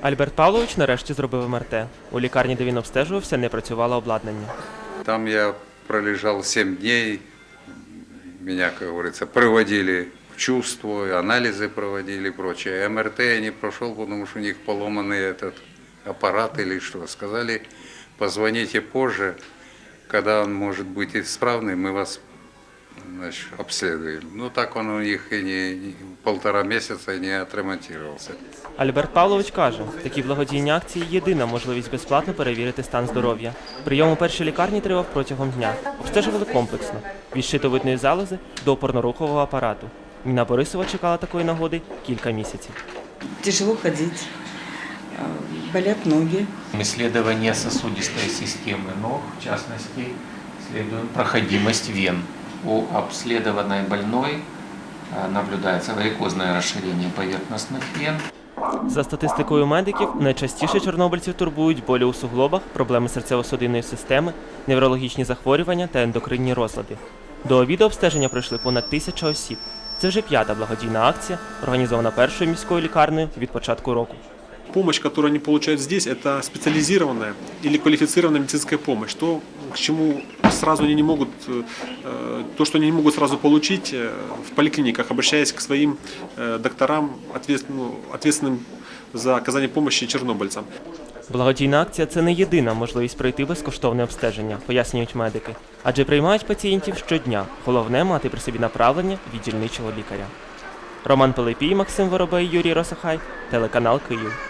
Альберт Павлович нарешті зробив МРТ. У лікарні, де він обстежувався, не працювало обладнання. Там я пролежал 7 дней. Меня, как говорится, проводили в чувство, и анализы проводили и прочее. МРТ я не прошел, потому что у них поломанный этот аппарат или что. Сказали, позвоните позже, когда он может быть исправный, мы вас значит, обследуем. Ну так он у них и не, не- полтора месяца не отремонтировался. Альберт Павлович каже, такі благодійні акції єдина можливість безплатно перевірити стан здоров'я. Прийом у першій лікарні тривав протягом дня. Обстежували комплексно від щитовидної залози до опорно-рухового апарату. Ніна Борисова чекала такої нагоди кілька місяців. Тяжело ходить, а, болят ноги. Исследование сосудистой системы ног, в частности, исследуем проходимость вен У обследованной больной э, наблюдается варикозное расширение поверхностных вен. За статистикою медиків, найчастіше чорнобильців турбують болі у суглобах, проблеми серцево-судинної системи, неврологічні захворювання та ендокринні розлади. До відеообстеження прийшли понад тисяча осіб. Це вже п'ята благодійна акція, організована першою міською лікарнею від початку року. Помощь, которую они получают здесь, это специализированная или квалифицированная медицинская помощь. То, к чему сразу они не могут, э, то, что они не могут сразу получить э, в поликлиниках, обращаясь к своим э, докторам, ответс- ну, ответственным за оказание помощи чернобыльцам. Благодійна акція це не єдина можливість пройти безкоштовне обстеження, пояснюють медики. Адже приймають пацієнтів щодня. Головне мати при собі направлення від дільничого лікаря. Роман Пилипій, Максим Воробей, Юрій Росахай, телеканал Київ.